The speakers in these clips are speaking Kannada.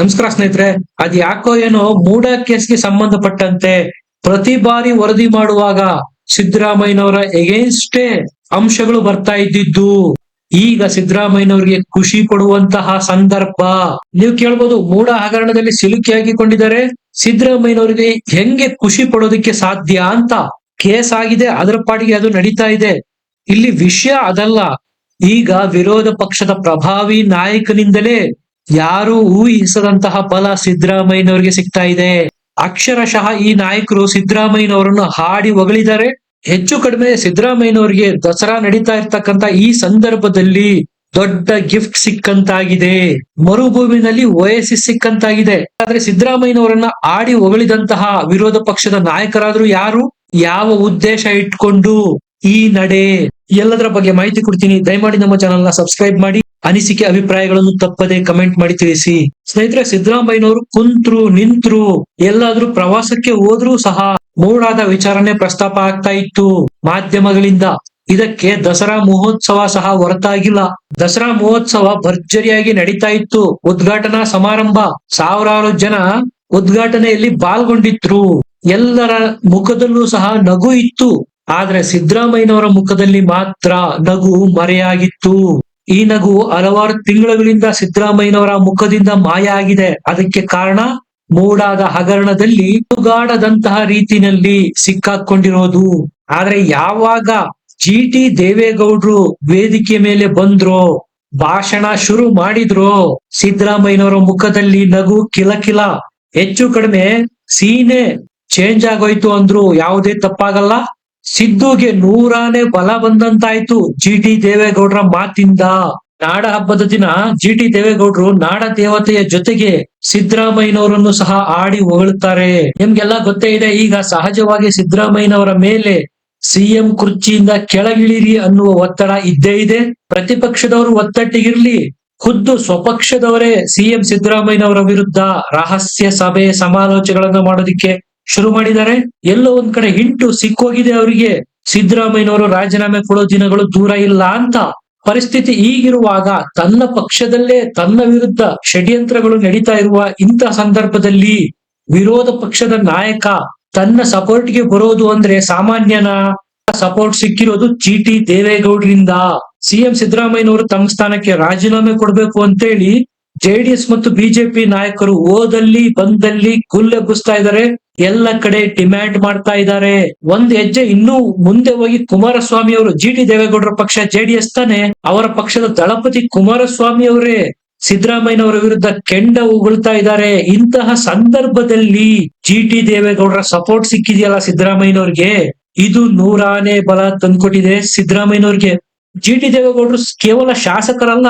ನಮಸ್ಕಾರ ಸ್ನೇಹಿತರೆ, ಅದ್ ಯಾಕೋ ಏನೋ ಮೂಡ ಕೇಸ್ಗೆ ಸಂಬಂಧಪಟ್ಟಂತೆ ಪ್ರತಿ ಬಾರಿ ವರದಿ ಮಾಡುವಾಗ ಸಿದ್ದರಾಮಯ್ಯನವರ ಎಗೇನ್ಸ್ಟೇ ಅಂಶಗಳು ಬರ್ತಾ ಇದ್ದಿದ್ದು. ಈಗ ಸಿದ್ದರಾಮಯ್ಯನವರಿಗೆ ಖುಷಿ ಕೊಡುವಂತಹ ಸಂದರ್ಭ. ನೀವು ಕೇಳ್ಬೋದು, ಮೂಡ ಹಗರಣದಲ್ಲಿ ಸಿಲುಕಿ ಹಾಕಿಕೊಂಡಿದ್ದಾರೆ. ಸಿದ್ದರಾಮಯ್ಯನವರಿಗೆ ಹೆಂಗೆ ಖುಷಿ ಪಡೋದಕ್ಕೆ ಸಾಧ್ಯ ಅಂತ ಕೇಸ್ ಆಗಿದೆ, ಅದರ ಪಾಡಿಗೆ ಅದು ನಡೀತಾ ಇದೆ. ಇಲ್ಲಿ ವಿಷಯ ಅದಲ್ಲ. ಈಗ ವಿರೋಧ ಪಕ್ಷದ ಪ್ರಭಾವಿ ನಾಯಕನಿಂದಲೇ ಯಾರು ಊಹಿಸದಂತಹ ಫಲ ಸಿದ್ದರಾಮಯ್ಯನವರಿಗೆ ಸಿಗ್ತಾ ಇದೆ. ಅಕ್ಷರಶಃ ಈ ನಾಯಕರು ಸಿದ್ದರಾಮಯ್ಯನವರನ್ನು ಹಾಡಿ ಹೊಗಳಿದ್ದಾರೆ ಹೆಚ್ಚು ಕಡಿಮೆ ಸಿದ್ದರಾಮಯ್ಯನವರಿಗೆ ದಸರಾ ನಡೀತಾ ಇರ್ತಕ್ಕಂತ ಈ ಸಂದರ್ಭದಲ್ಲಿ ದೊಡ್ಡ ಗಿಫ್ಟ್ ಸಿಕ್ಕಂತಾಗಿದೆ. ಮರುಭೂಮಿನಲ್ಲಿ ವಯಸ್ಸಿ ಸಿಕ್ಕಂತಾಗಿದೆ. ಆದ್ರೆ ಸಿದ್ದರಾಮಯ್ಯನವರನ್ನ ಆಡಿ ಹೊಗಳಿದಂತಹ ವಿರೋಧ ಪಕ್ಷದ ನಾಯಕರಾದ್ರೂ ಯಾರು? ಯಾವ ಉದ್ದೇಶ ಇಟ್ಕೊಂಡು? ಈ ನಡೆ ಎಲ್ಲದರ ಬಗ್ಗೆ ಮಾಹಿತಿ ಕೊಡ್ತೀನಿ. ದಯಮಾಡಿ ನಮ್ಮ ಚಾನೆಲ್ನ ಸಬ್ಸ್ಕ್ರೈಬ್ ಮಾಡಿ. ಅನಿಸಿಕೆ ಅಭಿಪ್ರಾಯಗಳನ್ನು ತಪ್ಪದೆ ಕಮೆಂಟ್ ಮಾಡಿ ತಿಳಿಸಿ. ಸ್ನೇಹಿತರೆ, ಸಿದ್ದರಾಮಯ್ಯನವರು ಕುಂತ್ರು, ನಿಂತ್ರು, ಎಲ್ಲಾದ್ರೂ ಪ್ರವಾಸಕ್ಕೆ ಹೋದ್ರೂ ಸಹ ಮೂಡಾದ ವಿಚಾರಣೆ ಪ್ರಸ್ತಾಪ ಆಗ್ತಾ ಇತ್ತು. ಮಾಧ್ಯಮಗಳಿಂದ. ಇದಕ್ಕೆ ದಸರಾ ಮಹೋತ್ಸವ ಸಹ ಹೊರತಾಗಿಲ್ಲ. ದಸರಾ ಮಹೋತ್ಸವ ಭರ್ಜರಿಯಾಗಿ ನಡೀತಾ ಇತ್ತು. ಉದ್ಘಾಟನಾ ಸಮಾರಂಭ. ಸಾವಿರಾರು ಜನ ಉದ್ಘಾಟನೆಯಲ್ಲಿ ಪಾಲ್ಗೊಂಡಿದ್ರು. ಎಲ್ಲರ ಮುಖದಲ್ಲೂ ಸಹ ನಗು ಇತ್ತು. ಆದ್ರೆ ಸಿದ್ದರಾಮಯ್ಯನವರ ಮುಖದಲ್ಲಿ ಮಾತ್ರ ನಗು ಮರೆಯಾಗಿತ್ತು. ಈ ನಗು ಹಲವಾರು ತಿಂಗಳುಗಳಿಂದ ಸಿದ್ದರಾಮಯ್ಯನವರ ಮುಖದಿಂದ ಮಾಯ ಆಗಿದೆ ಅದಕ್ಕೆ ಕಾರಣ ಮೂಡಾದ ಹಗರಣದಲ್ಲಿ ತುಗಾಡದಂತಹ ರೀತಿನಲ್ಲಿ ಸಿಕ್ಕಾಕೊಂಡಿರೋದು. ಆದ್ರೆ ಯಾವಾಗ ಜಿ ಟಿ ದೇವೇಗೌಡ್ರು ವೇದಿಕೆ ಮೇಲೆ ಬಂದ್ರೋ, ಭಾಷಣ ಶುರು ಮಾಡಿದ್ರು, ಸಿದ್ದರಾಮಯ್ಯನವರ ಮುಖದಲ್ಲಿ ನಗು ಕಿಲಕಿಲ ಹೆಚ್ಚು ಕಡಿಮೆ ಸೀನೆ ಚೇಂಜ್ ಆಗೋಯ್ತು ಅಂದ್ರು ಯಾವುದೇ ತಪ್ಪಾಗಲ್ಲ. ಸಿದ್ದುಗೆ ನೂರಾನೇ ಬಲ ಬಂದಂತಾಯ್ತು. ಜಿ ಟಿ ದೇವೇಗೌಡರ ಮಾತಿಂದ ನಾಡ ಹಬ್ಬದ ದಿನ ಜಿ ಟಿ ದೇವೇಗೌಡರು ನಾಡ ದೇವತೆಯ ಜೊತೆಗೆ ಸಿದ್ದರಾಮಯ್ಯನವರನ್ನು ಸಹ ಆಡಿ ಹೊಗಳುತ್ತಾರೆ. ನಿಮ್ಗೆಲ್ಲ ಗೊತ್ತೇ ಇದೆ, ಈಗ ಸಹಜವಾಗಿ ಸಿದ್ದರಾಮಯ್ಯನವರ ಮೇಲೆ ಸಿಎಂ ಕುರ್ಚಿಯಿಂದ ಕೆಳಗಿಳಿರಿ ಅನ್ನುವ ಒತ್ತಡ ಇದ್ದೇ ಇದೆ. ಪ್ರತಿಪಕ್ಷದವರು ಒತ್ತಟ್ಟಿಗಿರ್ಲಿ, ಖುದ್ದು ಸ್ವಪಕ್ಷದವರೇ ಸಿಎಂ ಸಿದ್ದರಾಮಯ್ಯನವರ ವಿರುದ್ಧ ರಹಸ್ಯ ಸಭೆ ಸಮಾಲೋಚನೆಗಳನ್ನು ಮಾಡೋದಿಕ್ಕೆ ಶುರು ಮಾಡಿದ್ದಾರೆ. ಎಲ್ಲೋ ಒಂದ್ ಕಡೆ ಹಿಂಟು ಸಿಕ್ಕೋಗಿದೆ ಅವರಿಗೆ. ಸಿದ್ದರಾಮಯ್ಯನವರು ರಾಜೀನಾಮೆ ಕೊಡೋ ದಿನಗಳು ದೂರ ಇಲ್ಲ ಅಂತ ಪರಿಸ್ಥಿತಿ ಈಗಿರುವಾಗ ತನ್ನ ಪಕ್ಷದಲ್ಲೇ ತನ್ನ ವಿರುದ್ಧ ಷಡ್ಯಂತ್ರಗಳು ನಡೀತಾ ಇರುವ ಇಂತಹ ಸಂದರ್ಭದಲ್ಲಿ ವಿರೋಧ ಪಕ್ಷದ ನಾಯಕ ತನ್ನ ಸಪೋರ್ಟ್ಗೆ ಬರೋದು ಅಂದ್ರೆ ಸಾಮಾನ್ಯನ? ಸಪೋರ್ಟ್ ಸಿಕ್ಕಿರೋದು ಚೀಟಿ ದೇವೇಗೌಡರಿಂದ. ಸಿಎಂ ಸಿದ್ದರಾಮಯ್ಯನವರು ತಮ್ಮ ಸ್ಥಾನಕ್ಕೆ ರಾಜೀನಾಮೆ ಕೊಡಬೇಕು ಅಂತೇಳಿ ಜೆಡಿಎಸ್ ಮತ್ತು ಬಿಜೆಪಿ ನಾಯಕರು ಓದಲ್ಲಿ ಬಂದಲ್ಲಿ ಗುಲ್ಲೆಬ್ಬಿಸ್ತಾ ಇದ್ದಾರೆ. ಎಲ್ಲ ಕಡೆ ಡಿಮ್ಯಾಂಡ್ ಮಾಡ್ತಾ ಇದ್ದಾರೆ. ಒಂದ್ ಹೆಜ್ಜೆ ಇನ್ನೂ ಮುಂದೆ ಹೋಗಿ ಕುಮಾರಸ್ವಾಮಿ ಅವರು, ಜಿ ಟಿ ದೇವೇಗೌಡರ ಪಕ್ಷ ಜೆಡಿಎಸ್ ತಾನೆ, ಅವರ ಪಕ್ಷದ ದಳಪತಿ ಕುಮಾರಸ್ವಾಮಿ ಅವರೇ ಸಿದ್ದರಾಮಯ್ಯನವರ ವಿರುದ್ಧ ಕೆಂಡ ಉಗುಳ್ತಾ ಇದ್ದಾರೆ. ಇಂತಹ ಸಂದರ್ಭದಲ್ಲಿ ಜಿ ಟಿ ದೇವೇಗೌಡರ ಸಪೋರ್ಟ್ ಸಿಕ್ಕಿದೆಯಲ್ಲ ಸಿದ್ದರಾಮಯ್ಯನವ್ರಿಗೆ? ಇದು ನೂರಾನೇ ಬಲ ತಂದ್ಕೊಟ್ಟಿದೆ ಸಿದ್ದರಾಮಯ್ಯನವ್ರಿಗೆ. ಜಿ ಟಿ ದೇವೇಗೌಡರು ಕೇವಲ ಶಾಸಕರಲ್ಲ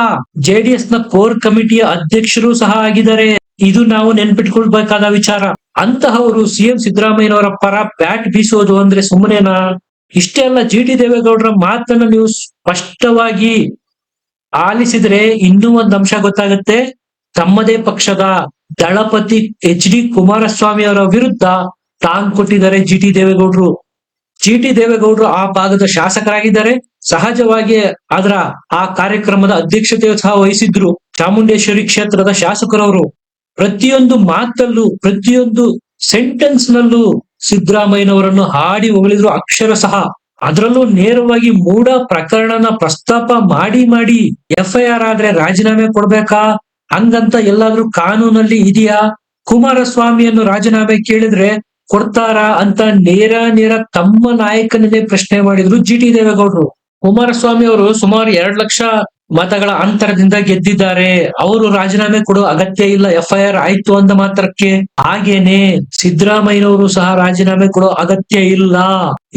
ಜೆಡಿಎಸ್ನ ಕೋರ್ ಕಮಿಟಿಯ ಅಧ್ಯಕ್ಷರು ಸಹ ಆಗಿದ್ದಾರೆ. ಇದು ನಾವು ನೆನ್ಪಿಟ್ಕೊಳ್ಬೇಕಾದ ವಿಚಾರ. ಅಂತಹವರು ಸಿಎಂ ಸಿದ್ದರಾಮಯ್ಯನವರ ಪರ ಬ್ಯಾಟ್ ಬೀಸೋದು ಅಂದ್ರೆ ಸುಮ್ಮನೆನಾ ಇಷ್ಟೇ ಅಲ್ಲ, ಜಿ ಟಿ ದೇವೇಗೌಡರ ಮಾತನ್ನ ನೀವು ಸ್ಪಷ್ಟವಾಗಿ ಆಲಿಸಿದ್ರೆ ಇನ್ನೂ ಒಂದು ಅಂಶ ಗೊತ್ತಾಗುತ್ತೆ. ತಮ್ಮದೇ ಪಕ್ಷದ ದಳಪತಿ ಎಚ್ ಡಿ ಕುಮಾರಸ್ವಾಮಿ ಅವರ ವಿರುದ್ಧ ಟಾಂಗ್ ಕೊಟ್ಟಿದ್ದಾರೆ ಜಿ ಟಿ ದೇವೇಗೌಡರು. ಜಿ ಟಿ ದೇವೇಗೌಡರು ಆ ಭಾಗದ ಶಾಸಕರಾಗಿದ್ದಾರೆ. ಸಹಜವಾಗಿ ಅದರ ಆ ಕಾರ್ಯಕ್ರಮದ ಅಧ್ಯಕ್ಷತೆಯು ಸಹ ವಹಿಸಿದ್ರು ಚಾಮುಂಡೇಶ್ವರಿ ಕ್ಷೇತ್ರದ ಶಾಸಕರವರು. ಪ್ರತಿಯೊಂದು ಮಾತಲ್ಲೂ, ಪ್ರತಿಯೊಂದು ಸೆಂಟೆನ್ಸ್ ನಲ್ಲೂ ಸಿದ್ದರಾಮಯ್ಯನವರನ್ನು ಹಾಡಿ ಹೊಗಳಿದ್ರು ಅಕ್ಷರ ಸಹ. ಅದರಲ್ಲೂ ನೇರವಾಗಿ ಮೂಡ ಪ್ರಕರಣನ ಪ್ರಸ್ತಾಪ ಮಾಡಿ ಮಾಡಿ ಎಫ್ ಐ ಆರ್ ಆದ್ರೆ ರಾಜೀನಾಮೆ ಕೊಡ್ಬೇಕಾ? ಹಂಗಂತ ಎಲ್ಲಾದ್ರೂ ಕಾನೂನಲ್ಲಿ ಇದೆಯಾ? ಕುಮಾರಸ್ವಾಮಿಯನ್ನು ರಾಜೀನಾಮೆ ಕೇಳಿದ್ರೆ ಕೊಡ್ತಾರಾ ಅಂತ ನೇರ ನೇರ ತಮ್ಮ ನಾಯಕನನ್ನೇ ಪ್ರಶ್ನೆ ಮಾಡಿದ್ರು ಜಿ ಟಿ ದೇವೇಗೌಡರು. ಕುಮಾರಸ್ವಾಮಿ ಅವರು ಸುಮಾರು ಎರಡ್ ಲಕ್ಷ ಮತಗಳ ಅಂತರದಿಂದ ಗೆದ್ದಿದ್ದಾರೆ. ಅವರು ರಾಜೀನಾಮೆ ಕೊಡೋ ಅಗತ್ಯ ಇಲ್ಲ. ಎಫ್ ಐ ಆರ್ ಆಯ್ತು ಅಂದ ಮಾತ್ರಕ್ಕೆ ಹಾಗೇನೆ ಸಿದ್ದರಾಮಯ್ಯನವರು ಸಹ ರಾಜೀನಾಮೆ ಕೊಡೋ ಅಗತ್ಯ ಇಲ್ಲ.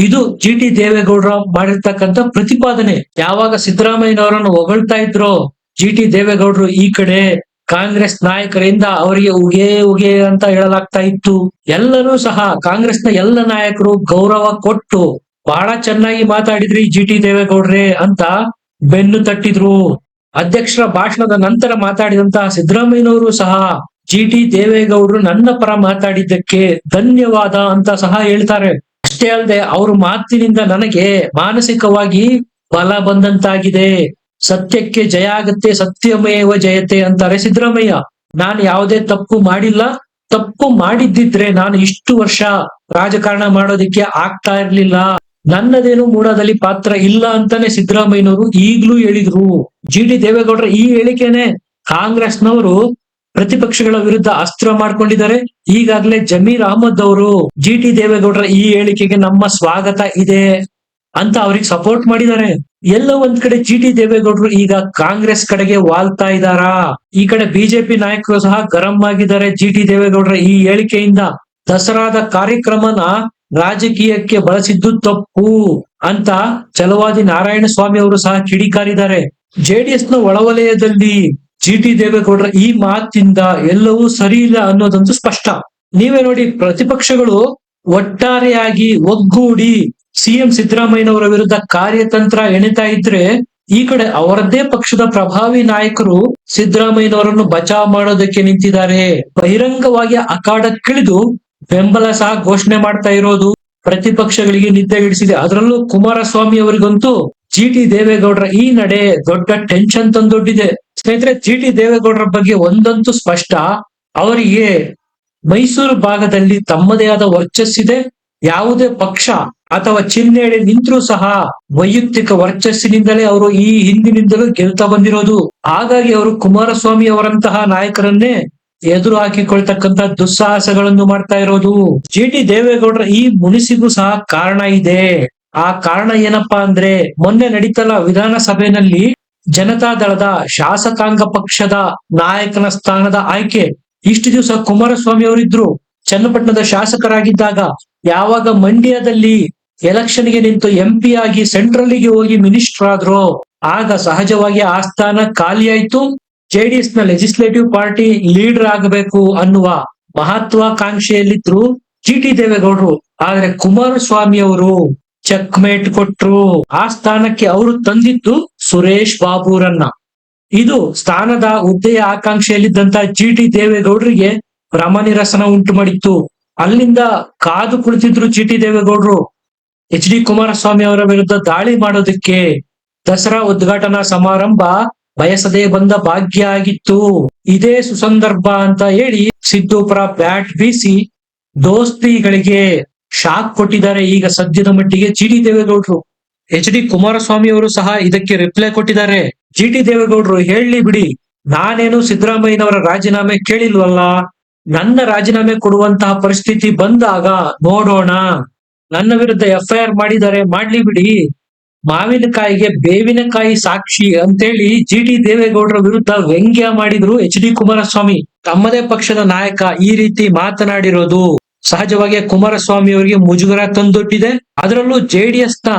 ಇದು ಜಿ ಟಿ ದೇವೇಗೌಡರ ಮಾಡಿರ್ತಕ್ಕಂಥ ಪ್ರತಿಪಾದನೆ. ಯಾವಾಗ ಸಿದ್ದರಾಮಯ್ಯನವರನ್ನು ಹೊಗಳ್ತಾ ಇದ್ರು ಜಿ ಟಿ ದೇವೇಗೌಡರು ಈ ಕಡೆ ಕಾಂಗ್ರೆಸ್ ನಾಯಕರಿಂದ ಅವರಿಗೆ ಉಗೆ ಉಗೆ ಅಂತ ಹೇಳಲಾಗ್ತಾ ಇತ್ತು. ಎಲ್ಲರೂ ಸಹ ಕಾಂಗ್ರೆಸ್ನ ಎಲ್ಲ ನಾಯಕರು ಗೌರವ ಕೊಟ್ಟು ಬಹಳ ಚೆನ್ನಾಗಿ ಮಾತಾಡಿದ್ರಿ ಜಿ ಟಿ ದೇವೇಗೌಡ್ರೆ ಅಂತ ಬೆನ್ನು ತಟ್ಟಿದ್ರು. ಅಧ್ಯಕ್ಷರ ಭಾಷಣದ ನಂತರ ಮಾತಾಡಿದಂತಹ ಸಿದ್ದರಾಮಯ್ಯನವರು ಸಹ ಜಿ ಟಿ ದೇವೇಗೌಡರು ನನ್ನ ಪರ ಮಾತಾಡಿದ್ದಕ್ಕೆ ಧನ್ಯವಾದ ಅಂತ ಸಹ ಹೇಳ್ತಾರೆ. ಅಷ್ಟೇ ಅಲ್ಲದೆ ಅವ್ರ ಮಾತಿನಿಂದ ನನಗೆ ಮಾನಸಿಕವಾಗಿ ಬಲ ಬಂದಂತಾಗಿದೆ. ಸತ್ಯಕ್ಕೆ ಜಯ ಆಗತ್ತೆ, ಸತ್ಯಮೇವ ಜಯತೆ ಅಂತಾರೆ ಸಿದ್ದರಾಮಯ್ಯ. ನಾನು ಯಾವುದೇ ತಪ್ಪು ಮಾಡಿಲ್ಲ. ತಪ್ಪು ಮಾಡಿದ್ದಿದ್ರೆ ನಾನು ಇಷ್ಟು ವರ್ಷ ರಾಜಕಾರಣ ಮಾಡೋದಿಕ್ಕೆ ಆಗ್ತಾ ಇರ್ಲಿಲ್ಲ. ನನ್ನದೇನು ಮೂಡಾದಲ್ಲಿ ಪಾತ್ರ ಇಲ್ಲ ಅಂತಾನೆ ಸಿದ್ದರಾಮಯ್ಯನವರು ಈಗ್ಲೂ ಹೇಳಿದ್ರು. ಜಿ ಡಿ ದೇವೇಗೌಡರ ಈ ಹೇಳಿಕೆನೆ ಕಾಂಗ್ರೆಸ್ನವರು ಪ್ರತಿಪಕ್ಷಗಳ ವಿರುದ್ಧ ಅಸ್ತ್ರ ಮಾಡ್ಕೊಂಡಿದ್ದಾರೆ. ಈಗಾಗಲೇ ಜಮೀರ್ ಅಹಮದ್ ಅವರು ಜಿ ಟಿ ದೇವೇಗೌಡರ ಈ ಹೇಳಿಕೆಗೆ ನಮ್ಮ ಸ್ವಾಗತ ಇದೆ ಅಂತ ಅವ್ರಿಗೆ ಸಪೋರ್ಟ್ ಮಾಡಿದ್ದಾರೆ. ಎಲ್ಲ ಒಂದ್ ಕಡೆ ಜಿ ಟಿ ದೇವೇಗೌಡರು ಈಗ ಕಾಂಗ್ರೆಸ್ ಕಡೆಗೆ ವಾಲ್ತಾ ಇದ್ದಾರಾ? ಈ ಕಡೆ ಬಿಜೆಪಿ ನಾಯಕರು ಸಹ ಗರಂ ಆಗಿದ್ದಾರೆ ಜಿ ಟಿ ದೇವೇಗೌಡರ ಈ ಹೇಳಿಕೆಯಿಂದ. ದಸರಾದ ಕಾರ್ಯಕ್ರಮನ ರಾಜಕೀಯಕ್ಕೆ ಬಳಸಿದ್ದು ತಪ್ಪು ಅಂತ ಚಲವಾದಿ ನಾರಾಯಣ ಸ್ವಾಮಿ ಅವರು ಸಹ ಕಿಡಿಕಾರಿದ್ದಾರೆ. ಜೆಡಿಎಸ್ನ ಒಳವಲಯದಲ್ಲಿ ಜಿ ಟಿ ದೇವೇಗೌಡರ ಈ ಮಾತಿಂದ ಎಲ್ಲವೂ ಸರಿ ಇಲ್ಲ ಅನ್ನೋದಂತೂ ಸ್ಪಷ್ಟ. ನೀವೇ ನೋಡಿ ಪ್ರತಿಪಕ್ಷಗಳು ಒಟ್ಟಾರೆಯಾಗಿ ಒಗ್ಗೂಡಿ ಸಿಎಂ ಸಿದ್ದರಾಮಯ್ಯನವರ ವಿರುದ್ಧ ಕಾರ್ಯತಂತ್ರ ಎಣಿತಾ ಇದ್ರೆ ಈ ಕಡೆ ಅವರದ್ದೇ ಪಕ್ಷದ ಪ್ರಭಾವಿ ನಾಯಕರು ಸಿದ್ದರಾಮಯ್ಯನವರನ್ನು ಬಚಾವ್ ಮಾಡೋದಕ್ಕೆ ನಿಂತಿದ್ದಾರೆ. ಬಹಿರಂಗವಾಗಿ ಅಖಾಡಕ್ಕಿಳಿದು ಬೆಂಬಲ ಸಹ ಘೋಷಣೆ ಮಾಡ್ತಾ ಇರೋದು ಪ್ರತಿಪಕ್ಷಗಳಿಗೆ ನಿದ್ದೆಗಿಡಿಸಿದೆ ಅದರಲ್ಲೂ ಕುಮಾರಸ್ವಾಮಿ ಅವರಿಗಂತೂ ಜಿ ಟಿ ದೇವೇಗೌಡರ ಈ ನಡೆ ದೊಡ್ಡ ಟೆನ್ಷನ್ ತಂದೊಡ್ಡಿದೆ. ಸ್ನೇಹಿತರೆ, ಜಿ ಟಿ ದೇವೇಗೌಡರ ಬಗ್ಗೆ ಒಂದಂತೂ ಸ್ಪಷ್ಟ. ಅವರಿಗೆ ಮೈಸೂರು ಭಾಗದಲ್ಲಿ ತಮ್ಮದೇ ಆದ ವರ್ಚಸ್ಸಿದೆ ಯಾವುದೇ ಪಕ್ಷ ಅಥವಾ ಚಿಹ್ನೆಯಲ್ಲಿ ನಿಂತರೂ ಸಹ ವೈಯಕ್ತಿಕ ವರ್ಚಸ್ಸಿನಿಂದಲೇ ಅವರು ಈ ಹಿಂದಿನಿಂದಲೂ ಗೆಲ್ತಾ ಬಂದಿರೋದು. ಹಾಗಾಗಿ ಅವರು ಕುಮಾರಸ್ವಾಮಿ ಅವರಂತಹ ನಾಯಕರನ್ನೇ ಎದುರು ಹಾಕಿಕೊಳ್ತಕ್ಕಂತ ದುಸ್ಸಾಹಸಗಳನ್ನು ಮಾಡ್ತಾ ಇರೋದು. ಜಿ ಟಿ ದೇವೇಗೌಡರ ಈ ಮುನಿಸಿಗೂ ಸಹ ಕಾರಣ ಇದೆ. ಆ ಕಾರಣ ಏನಪ್ಪಾ ಅಂದ್ರೆ ಮೊನ್ನೆ ನಡೀತಲ್ಲ ವಿಧಾನಸಭೆಯಲ್ಲಿ ಜನತಾದಳದ ಶಾಸಕಾಂಗ ಪಕ್ಷದ ನಾಯಕನ ಸ್ಥಾನದ ಆಯ್ಕೆ. ಇಷ್ಟು ದಿವಸ ಕುಮಾರಸ್ವಾಮಿ ಅವರಿದ್ರು. ಚನ್ನಪಟ್ಟಣದ ಶಾಸಕರಾಗಿದ್ದಾಗ ಯಾವಾಗ ಮಂಡ್ಯದಲ್ಲಿ ಎಲೆಕ್ಷನ್ಗೆ ನಿಂತು ಎಂ ಪಿ ಆಗಿ ಸೆಂಟ್ರಲ್ಗೆ ಹೋಗಿ ಮಿನಿಸ್ಟರ್ ಆದ್ರು. ಆಗ ಸಹಜವಾಗಿ ಆ ಸ್ಥಾನ ಖಾಲಿ ಆಯ್ತು. ಜೆಡಿಎಸ್ನ ಲೆಜಿಸ್ಲೇಟಿವ್ ಪಾರ್ಟಿ ಲೀಡರ್ ಆಗಬೇಕು ಅನ್ನುವ ಮಹತ್ವಾಕಾಂಕ್ಷೆಯಲ್ಲಿದ್ರು ಜಿ ಟಿ ದೇವೇಗೌಡರು. ಆದ್ರೆ ಕುಮಾರಸ್ವಾಮಿ ಅವರು ಚೆಕ್ ಮೇಟ್ ಕೊಟ್ರು. ಆ ಸ್ಥಾನಕ್ಕೆ ಅವರು ತಂದಿದ್ದು ಸುರೇಶ್ ಬಾಬುರನ್ನ. ಇದು ಸ್ಥಾನದ ಹುದ್ದೆಯ ಆಕಾಂಕ್ಷೆಯಲ್ಲಿದ್ದಂತ ಜಿ ಟಿ ದೇವೇಗೌಡರಿಗೆ ಭ್ರಮನಿರಸನ ಉಂಟು ಮಾಡಿತ್ತು. ಅಲ್ಲಿಂದ ಕಾದು ಕುಳಿತಿದ್ರು ಜಿ ಟಿ ದೇವೇಗೌಡರು. ಎಚ್ ಡಿ ಕುಮಾರಸ್ವಾಮಿ ಅವರ ವಿರುದ್ಧ ದಾಳಿ ಮಾಡೋದಕ್ಕೆ ದಸರಾ ಉದ್ಘಾಟನಾ ಸಮಾರಂಭ ಬಯಸದೇ ಬಂದ ಭಾಗ್ಯ ಆಗಿತ್ತು ಇದೇ ಸುಸಂದರ್ಭ ಅಂತ ಹೇಳಿ ಸಿದ್ದೂಪುರ ಬ್ಯಾಟ್ ಬೀಸಿ ದೋಸ್ತಿಗಳಿಗೆ ಶಾಕ್ ಕೊಟ್ಟಿದ್ದಾರೆ. ಈಗ ಸದ್ಯದ ಮಟ್ಟಿಗೆ ಜಿ ಡಿ ದೇವೇಗೌಡರು. ಎಚ್ ಡಿ ಕುಮಾರಸ್ವಾಮಿ ಅವರು ಸಹ ಇದಕ್ಕೆ ರಿಪ್ಲೈ ಕೊಟ್ಟಿದ್ದಾರೆ. ಜಿ ಟಿ ದೇವೇಗೌಡರು ಹೇಳಿ ಬಿಡಿ, ನಾನೇನು ಸಿದ್ದರಾಮಯ್ಯನವರ ರಾಜೀನಾಮೆ ಕೇಳಿಲ್ವಲ್ಲ? ನನ್ನ ರಾಜೀನಾಮೆ ಕೊಡುವಂತಹ ಪರಿಸ್ಥಿತಿ ಬಂದಾಗ ನೋಡೋಣ. ನನ್ನ ವಿರುದ್ಧ ಎಫ್ಐಆರ್ ಮಾಡಿದ್ದಾರೆ, ಮಾಡ್ಲಿ ಬಿಡಿ. ಮಾವಿನಕಾಯಿಗೆ ಬೇವಿನಕಾಯಿ ಸಾಕ್ಷಿ ಅಂತೇಳಿ ಜಿ ಟಿ ದೇವೇಗೌಡರ ವಿರುದ್ಧ ವ್ಯಂಗ್ಯ ಮಾಡಿದ್ರು ಎಚ್ ಡಿ ಕುಮಾರಸ್ವಾಮಿ. ತಮ್ಮದೇ ಪಕ್ಷದ ನಾಯಕ ಈ ರೀತಿ ಮಾತನಾಡಿರೋದು ಸಹಜವಾಗಿ ಕುಮಾರಸ್ವಾಮಿ ಅವರಿಗೆ ಮುಜುಗರ ತಂದೊಡ್ಡಿದೆ ಅದರಲ್ಲೂ ಜೆಡಿಎಸ್ನ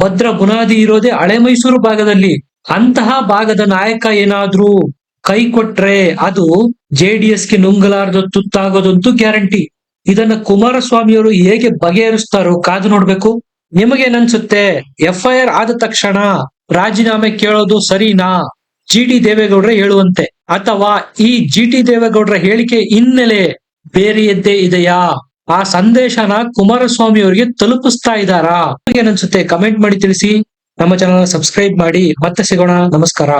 ಭದ್ರ ಬುನಾದಿ ಇರೋದೇ ಹಳೆ ಮೈಸೂರು ಭಾಗದಲ್ಲಿ. ಅಂತಹ ಭಾಗದ ನಾಯಕ ಏನಾದ್ರೂ ಕೈ ಕೊಟ್ರೆ ಅದು ಜೆಡಿಎಸ್ಗೆ ನುಂಗಲಾರದ ತುತ್ತಾಗೋದಂತೂ ಗ್ಯಾರಂಟಿ. ಇದನ್ನ ಕುಮಾರಸ್ವಾಮಿ ಅವರು ಹೇಗೆ ಬಗೆಹರಿಸ್ತಾರೋ ಕಾದು ನೋಡ್ಬೇಕು. ನಿಮಗೇನನ್ಸುತ್ತೆ? ಎಫ್ಐಆರ್ ಆದ ತಕ್ಷಣ ರಾಜೀನಾಮೆ ಕೇಳೋದು ಸರಿನಾ? ಜಿ ಟಿ ದೇವೇಗೌಡ್ರೆ ಹೇಳುವಂತೆ. ಅಥವಾ ಈ ಜಿ ಟಿ ದೇವೇಗೌಡರ ಹೇಳಿಕೆ ಹಿನ್ನೆಲೆ ಬೇರೆಯದ್ದೇ ಇದೆಯಾ? ಆ ಸಂದೇಶನ ಕುಮಾರಸ್ವಾಮಿ ಅವರಿಗೆ ತಲುಪಿಸ್ತಾ ಇದ್ದಾರಾ? ಏನನ್ಸುತ್ತೆ ಕಮೆಂಟ್ ಮಾಡಿ ತಿಳಿಸಿ. ನಮ್ಮ ಚಾನಲ್ ಸಬ್ಸ್ಕ್ರೈಬ್ ಮಾಡಿ. ಮತ್ತೆ ಸಿಗೋಣ. ನಮಸ್ಕಾರ.